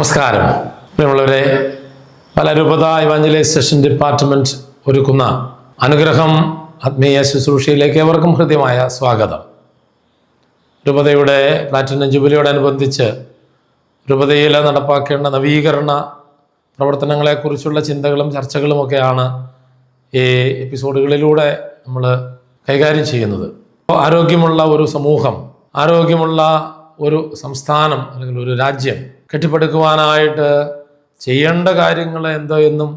നമസ്കാരം. പ്രിയമുള്ളവരെ പലരൂപത evangelisation department ഒരുക്കുന്ന അനുഗ്രഹം ആത്മീയ ശുശ്രൂഷയിലേക്ക് ഏവർക്കും ഹൃദ്യമായ സ്വാഗതം. രൂപതയുടെ പ്ലാറ്റിനം ജൂബിലിയോടനുബന്ധിച്ച് രൂപതയിൽ നടപ്പാക്കേണ്ട നവീകരണ പ്രവർത്തനങ്ങളെക്കുറിച്ചുള്ള ചിന്തകളും ചർച്ചകളുമൊക്കെയാണ് ഈ എപ്പിസോഡുകളിലൂടെ നമ്മൾ കൈകാര്യം ചെയ്യുന്നത്. ആരോഗ്യമുള്ള ഒരു സമൂഹം ആരോഗ്യമുള്ള ഒരു സംസ്ഥാനം അല്ലെങ്കിൽ ഒരു രാജ്യം കെട്ടിപ്പടുക്കുവാനായിട്ട് ചെയ്യേണ്ട കാര്യങ്ങൾ എന്തോ എന്നും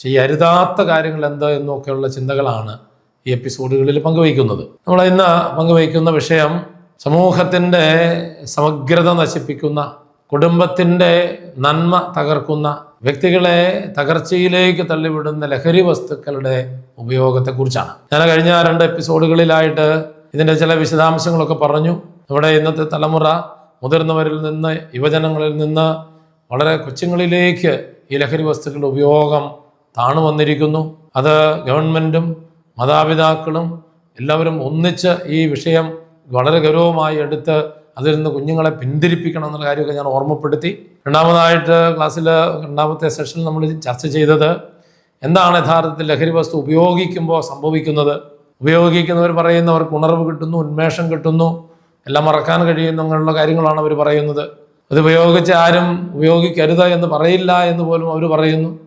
ചെയ്യരുതാത്ത കാര്യങ്ങൾ എന്തോ എന്നും ഒക്കെയുള്ള ചിന്തകളാണ് ഈ എപ്പിസോഡുകളിൽ പങ്കുവയ്ക്കുന്നത്. നമ്മൾ ഇന്ന് പങ്കുവയ്ക്കുന്ന വിഷയം സമൂഹത്തിന്റെ സമഗ്രത നശിപ്പിക്കുന്ന കുടുംബത്തിന്റെ നന്മ തകർക്കുന്ന വ്യക്തികളെ തകർച്ചയിലേക്ക് തള്ളിവിടുന്ന ലഹരി വസ്തുക്കളുടെ ഉപയോഗത്തെക്കുറിച്ചാണ്. ഞാൻ കഴിഞ്ഞ രണ്ട് എപ്പിസോഡുകളിലായിട്ട് ഇതിന്റെ ചില വിശദാംശങ്ങളൊക്കെ പറഞ്ഞു. നമ്മുടെ ഇന്നത്തെ തലമുറ മുതിർന്നവരിൽ നിന്ന് യുവജനങ്ങളിൽ നിന്ന് വളരെ കൊച്ചുങ്ങളിലേക്ക് ഈ ലഹരി വസ്തുക്കളുടെ ഉപയോഗം താണു വന്നിരിക്കുന്നു. അത് ഗവൺമെന്റും മാതാപിതാക്കളും എല്ലാവരും ഒന്നിച്ച് ഈ വിഷയം വളരെ ഗൗരവമായി എടുത്ത് അതിൽ നിന്ന് കുഞ്ഞുങ്ങളെ പിന്തിരിപ്പിക്കണം എന്നുള്ള കാര്യമൊക്കെ ഞാൻ ഓർമ്മപ്പെടുത്തി. രണ്ടാമതായിട്ട് ക്ലാസ്സിൽ രണ്ടാമത്തെ സെഷനിൽ നമ്മൾ ചർച്ച ചെയ്തത് എന്താണ് യഥാർത്ഥത്തിൽ ലഹരി വസ്തു ഉപയോഗിക്കുമ്പോൾ സംഭവിക്കുന്നത്? ഉപയോഗിക്കുന്നവർ പറയുന്നവർക്ക് ഉണർവ് കിട്ടുന്നു ഉന്മേഷം കിട്ടുന്നു. എല്ലാം മറക്കാൻ കഴിയുന്നു അങ്ങനെയുള്ള കാര്യങ്ങളാണ് അവർ പറയുന്നത്. അത് ഉപയോഗിച്ച് ആരും ഉപയോഗിക്കരുത് എന്ന് പറയില്ല എന്ന് പോലും അവർ പറയുന്നു.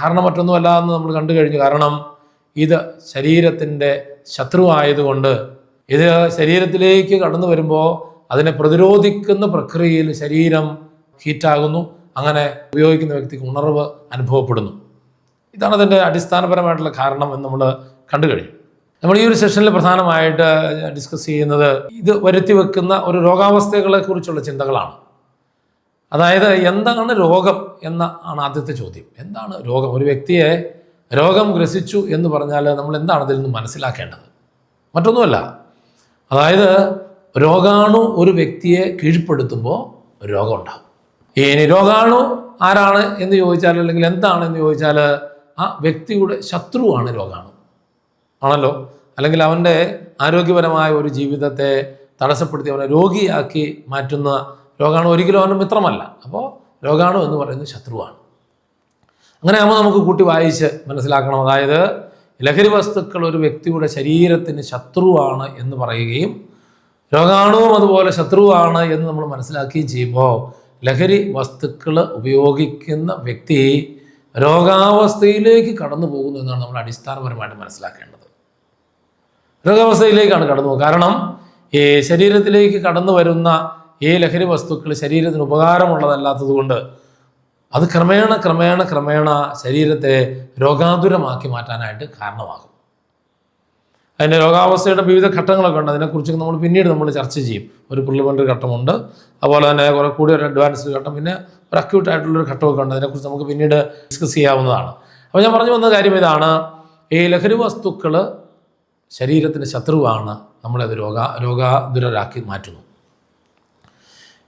കാരണം മറ്റൊന്നുമല്ല എന്ന് നമ്മൾ കണ്ടു കഴിഞ്ഞു. കാരണം ഇത് ശരീരത്തിന്റെ ശത്രു ആയതുകൊണ്ട് ഇത് ശരീരത്തിലേക്ക് കടന്നു വരുമ്പോൾ അതിനെ പ്രതിരോധിക്കുന്ന പ്രക്രിയയിൽ ശരീരം ഹീറ്റാകുന്നു. അങ്ങനെ ഉപയോഗിക്കുന്ന വ്യക്തിക്ക് ഉണർവ് അനുഭവപ്പെടുന്നു. ഇതാണ് അതിന്റെ അടിസ്ഥാനപരമായിട്ടുള്ള കാരണം എന്ന് നമ്മൾ കണ്ടു കഴിഞ്ഞു. നമ്മൾ ഈ ഒരു സെഷനിൽ പ്രധാനമായിട്ട് ഡിസ്കസ് ചെയ്യുന്നത് ഇത് വരുത്തി വെക്കുന്ന ഒരു രോഗാവസ്ഥകളെ കുറിച്ചുള്ള ചിന്തകളാണ്. അതായത് എന്താണ് രോഗം എന്ന ആണ് ആദ്യത്തെ ചോദ്യം. എന്താണ് രോഗം? ഒരു വ്യക്തിയെ രോഗം ഗ്രസിച്ചു എന്ന് പറഞ്ഞാൽ നമ്മൾ എന്താണ് ഇതിൽ നിന്ന് മനസ്സിലാക്കേണ്ടത്? മറ്റൊന്നുമല്ല. അതായത് രോഗാണു ഒരു വ്യക്തിയെ കീഴ്പ്പെടുത്തുമ്പോൾ രോഗം ഉണ്ടാകും ഇനി രോഗാണു ആരാണ് എന്ന് ചോദിച്ചാൽ അല്ലെങ്കിൽ എന്താണ് എന്ന് ചോദിച്ചാൽ ആ വ്യക്തിയുടെ ശത്രുവാണ് രോഗാണു. ആണല്ലോ? അല്ലെങ്കിൽ അവന്റെ ആരോഗ്യപരമായ ഒരു ജീവിതത്തെ തടസ്സപ്പെടുത്തി അവനെ രോഗിയാക്കി മാറ്റുന്ന രോഗാണു ഒരിക്കലും അവന്റെ മിത്രമല്ല. അപ്പോൾ രോഗാണു എന്ന് പറയുന്നത് ശത്രുവാണ്. അങ്ങനെ ആകുമ്പോൾ നമുക്ക് കൂട്ടി വായിച്ച് മനസ്സിലാക്കണം. അതായത് ലഹരി വസ്തുക്കൾ ഒരു വ്യക്തിയുടെ ശരീരത്തിന് ശത്രുവാണ് എന്ന് പറയുകയും രോഗാണുവും അതുപോലെ ശത്രുവാണ് എന്ന് നമ്മൾ മനസ്സിലാക്കുകയും ചെയ്യുമ്പോൾ ലഹരി വസ്തുക്കൾ ഉപയോഗിക്കുന്ന വ്യക്തി രോഗാവസ്ഥയിലേക്ക് കടന്നു പോകുന്നു എന്നാണ് നമ്മൾ അടിസ്ഥാനപരമായിട്ട് മനസ്സിലാക്കേണ്ടത്. രോഗാവസ്ഥയിലേക്കാണ് കടന്നു കാരണം ഈ ശരീരത്തിലേക്ക് കടന്നു വരുന്ന ഈ ലഹരി വസ്തുക്കൾ ശരീരത്തിന് ഉപകാരമുള്ളതല്ലാത്തത് കൊണ്ട് അത് ക്രമേണ ക്രമേണ ക്രമേണ ശരീരത്തെ രോഗാതുരമാക്കി മാറ്റാനായിട്ട് കാരണമാകും. അതിന്റെ രോഗാവസ്ഥയുടെ വിവിധ ഘട്ടങ്ങളൊക്കെ ഉണ്ട്. അതിനെക്കുറിച്ച് നമ്മൾ പിന്നീട് നമ്മൾ ചർച്ച ചെയ്യും. ഒരു പ്രിലിമിനറി ഘട്ടമുണ്ട്. അതുപോലെ തന്നെ കുറെ കൂടി ഒരു അഡ്വാൻസ്ഡ് ഘട്ടം. പിന്നെ ഒരു അക്യൂട്ട് ആയിട്ടുള്ളൊരു ഘട്ടമൊക്കെ ഉണ്ട്. അതിനെക്കുറിച്ച് നമുക്ക് പിന്നീട് ഡിസ്കസ് ചെയ്യാവുന്നതാണ്. അപ്പോൾ ഞാൻ പറഞ്ഞു വന്ന കാര്യം ഇതാണ്. ഈ ലഹരി വസ്തുക്കൾ ശരീരത്തിന് ശത്രുവാണ് നമ്മളെ അത് രോഗ രോഗാതുരരാക്കി മാറ്റുന്നു.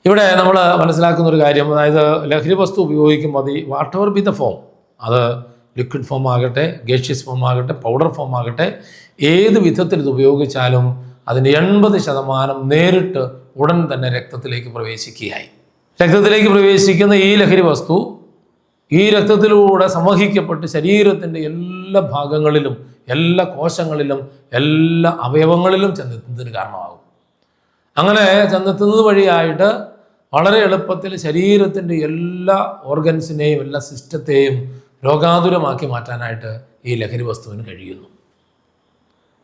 ഇവിടെ നമ്മൾ മനസ്സിലാക്കുന്ന ഒരു കാര്യം അതായത് ലഹരി വസ്തു ഉപയോഗിക്കുമ്പോൾ അത് whatever be the form? അത് ലിക്വിഡ് ഫോം ആകട്ടെ ഗേഷ്യസ് ഫോം ആകട്ടെ പൗഡർ ഫോം ആകട്ടെ ഏത് വിധത്തിൽ ഇത് ഉപയോഗിച്ചാലും അതിന്റെ എൺപത് ശതമാനം നേരിട്ട് ഉടൻ തന്നെ രക്തത്തിലേക്ക് പ്രവേശിക്കുകയായി. രക്തത്തിലേക്ക് പ്രവേശിക്കുന്ന ഈ ലഹരി വസ്തു ഈ രക്തത്തിലൂടെ സംവഹിക്കപ്പെട്ട് ശരീരത്തിന്റെ എല്ലാ ഭാഗങ്ങളിലും എല്ലാ കോശങ്ങളിലും എല്ലാ അവയവങ്ങളിലും ചെന്നെത്തുന്നതിന് കാരണമാകും. അങ്ങനെ ചെന്നെത്തുന്നത് വഴിയായിട്ട് വളരെ എളുപ്പത്തിൽ ശരീരത്തിന്റെ എല്ലാ ഓർഗൻസിനെയും എല്ലാ സിസ്റ്റത്തെയും രോഗാതുരമാക്കി മാറ്റാനായിട്ട് ഈ ലഹരി വസ്തുവിന് കഴിയുന്നു.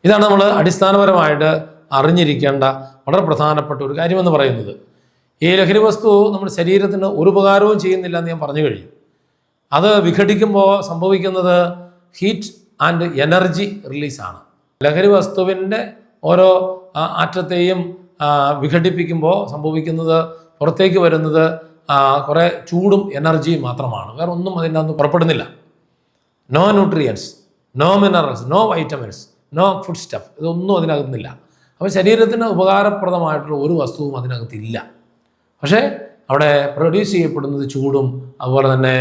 ഇതാണ് നമ്മൾ അടിസ്ഥാനപരമായിട്ട് അറിഞ്ഞിരിക്കേണ്ട വളരെ പ്രധാനപ്പെട്ട ഒരു കാര്യമെന്ന് പറയുന്നത്. ഈ ലഹരി വസ്തു നമ്മുടെ ശരീരത്തിന് ഒരു ഉപകാരവും ചെയ്യുന്നില്ല എന്ന് ഞാൻ പറഞ്ഞു കഴിഞ്ഞു. അത് വിഘടിക്കുമ്പോൾ സംഭവിക്കുന്നത് ഹീറ്റ് ആൻഡ് എനർജി റിലീസാണ്. ലഹരി വസ്തുവിന്റെ ഓരോ ആറ്റത്തെയും വിഘടിപ്പിക്കുമ്പോൾ സംഭവിക്കുന്നത് പുറത്തേക്ക് വരുന്നത് കുറേ ചൂടും എനർജിയും മാത്രമാണ്. വേറെ ഒന്നും അതിന്റെ അകത്ത് പുറപ്പെടുന്നില്ല. No nutrients no minerals no vitamins no food stuff ഇതൊന്നും അതിനകത്തുന്നില്ല. അപ്പോൾ ശരീരത്തിന് ഉപകാരപ്രദമായിട്ടുള്ള ഒരു വസ്തുവും അതിനകത്തില്ല. പക്ഷേ അവിടെ പ്രൊഡ്യൂസ് ചെയ്യപ്പെടുന്നത് ചൂടും അതുപോലെ തന്നെ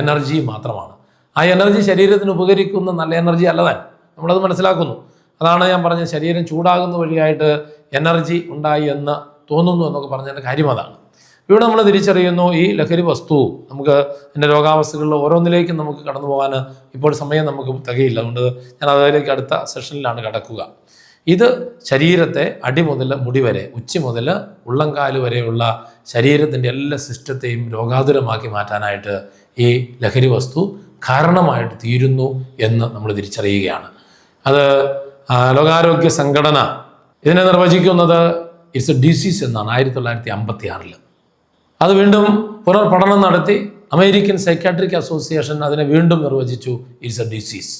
എനർജിയും മാത്രമാണ്. ആ എനർജി ശരീരത്തിന് ഉപകരിക്കുന്ന നല്ല എനർജി അല്ലതാൻ. നമ്മളത് മനസ്സിലാക്കുന്നു. അതാണ് ഞാൻ പറഞ്ഞത് ശരീരം ചൂടാകുന്ന വഴിയായിട്ട് എനർജി ഉണ്ടായി എന്ന് തോന്നുന്നു എന്നൊക്കെ പറഞ്ഞതിന്റെ കാര്യം അതാണ്. ഇവിടെ നമ്മൾ തിരിച്ചറിയുന്നു ഈ ലഹരി വസ്തു നമുക്ക് എന്റെ രോഗാവസ്ഥകളിൽ ഓരോന്നിലേക്കും നമുക്ക് കടന്നു പോകാൻ ഇപ്പോൾ സമയം നമുക്ക് തികയില്ല. അതുകൊണ്ട് ഞാൻ അതിലേക്ക് അടുത്ത സെഷനിലാണ് കടക്കുക. ഇത് ശരീരത്തെ അടി മുതൽ മുടി വരെ ഉച്ചി മുതൽ ഉള്ളംകാൽ വരെയുള്ള ശരീരത്തിന്റെ എല്ലാ സിസ്റ്റത്തെയും രോഗാതുരമാക്കി മാറ്റാനായിട്ട് ഈ ലഹരി വസ്തു കാരണമായിട്ട് തീരുന്നു എന്ന് നമ്മൾ തിരിച്ചറിയുകയാണ്. അത് ലോകാരോഗ്യ സംഘടന ഇതിനെ നിർവചിക്കുന്നത് ഇറ്റ്സ് എ ഡിസീസ് എന്നാണ് ആയിരത്തി തൊള്ളായിരത്തി അമ്പത്തി ആറിൽ അത് വീണ്ടും പുനർപഠനം നടത്തി അമേരിക്കൻ സൈക്കാട്രിക് അസോസിയേഷൻ അതിനെ വീണ്ടും നിർവചിച്ചു ഇറ്റ്സ് എ ഡിസീസ്.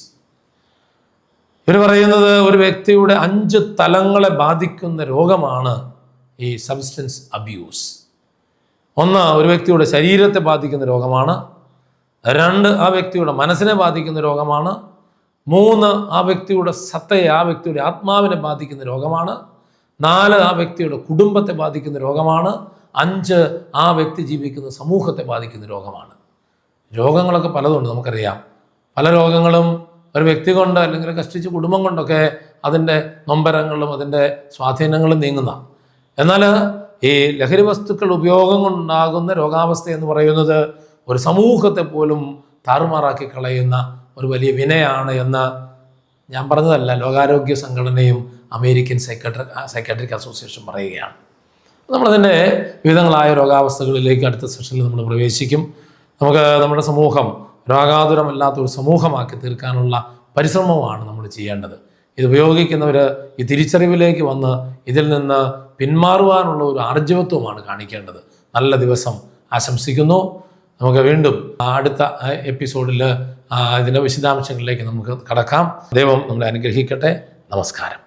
ഇവർ പറയുന്നത് ഒരു വ്യക്തിയുടെ അഞ്ച് തലങ്ങളെ ബാധിക്കുന്ന രോഗമാണ് ഈ സബ്സ്റ്റൻസ് അബ്യൂസ്. ഒന്ന് ഒരു വ്യക്തിയുടെ ശരീരത്തെ ബാധിക്കുന്ന രോഗമാണ്. രണ്ട് ആ വ്യക്തിയുടെ മനസ്സിനെ ബാധിക്കുന്ന രോഗമാണ്. മൂന്ന് ആ വ്യക്തിയുടെ സത്തയെ ആ വ്യക്തിയുടെ ആത്മാവിനെ ബാധിക്കുന്ന രോഗമാണ്. നാല് ആ വ്യക്തിയുടെ കുടുംബത്തെ ബാധിക്കുന്ന രോഗമാണ്. അഞ്ച് ആ വ്യക്തി ജീവിക്കുന്ന സമൂഹത്തെ ബാധിക്കുന്ന രോഗമാണ്. രോഗങ്ങളൊക്കെ പലതുണ്ട് നമുക്കറിയാം. പല രോഗങ്ങളും ഒരു വ്യക്തി കൊണ്ട് അല്ലെങ്കിൽ കഷ്ടിച്ച് കുടുംബം കൊണ്ടൊക്കെ അതിന്റെ നൊമ്പരങ്ങളും അതിന്റെ സ്വാധീനങ്ങളും നീങ്ങുന്ന. എന്നാൽ ഈ ലഹരി വസ്തുക്കൾ ഉപയോഗം കൊണ്ടുണ്ടാകുന്ന രോഗാവസ്ഥ എന്ന് പറയുന്നത് ഒരു സമൂഹത്തെ പോലും താറുമാറാക്കി കളയുന്ന ഒരു വലിയ വിനയാണ് എന്ന് ഞാൻ പറഞ്ഞതല്ല ലോകാരോഗ്യ സംഘടനയും അമേരിക്കൻ സൈക്കാട്രി സൈക്കാട്രിക് അസോസിയേഷൻ പറയുകയാണ്. നമ്മളതിന്റെ വിവിധങ്ങളായ രോഗാവസ്ഥകളിലേക്ക് അടുത്ത സെഷനിൽ നമ്മൾ പ്രവേശിക്കും. നമുക്ക് നമ്മുടെ സമൂഹം രോഗാതുരമല്ലാത്ത ഒരു സമൂഹമാക്കി തീർക്കാനുള്ള പരിശ്രമമാണ് നമ്മൾ ചെയ്യേണ്ടത്. ഇത് ഉപയോഗിക്കുന്നവർ ഈ തിരിച്ചറിവിലേക്ക് വന്ന് ഇതിൽ നിന്ന് പിന്മാറുവാനുള്ള ഒരു ആർജവത്വമാണ് കാണിക്കേണ്ടത്. നല്ല ദിവസം ആശംസിക്കുന്നു. നമുക്ക് വീണ്ടും അടുത്ത എപ്പിസോഡിൽ ഇതിന്റെ വിശദാംശങ്ങളിലേക്ക് നമുക്ക് കടക്കാം. ദൈവം നമ്മളെ അനുഗ്രഹിക്കട്ടെ. നമസ്കാരം.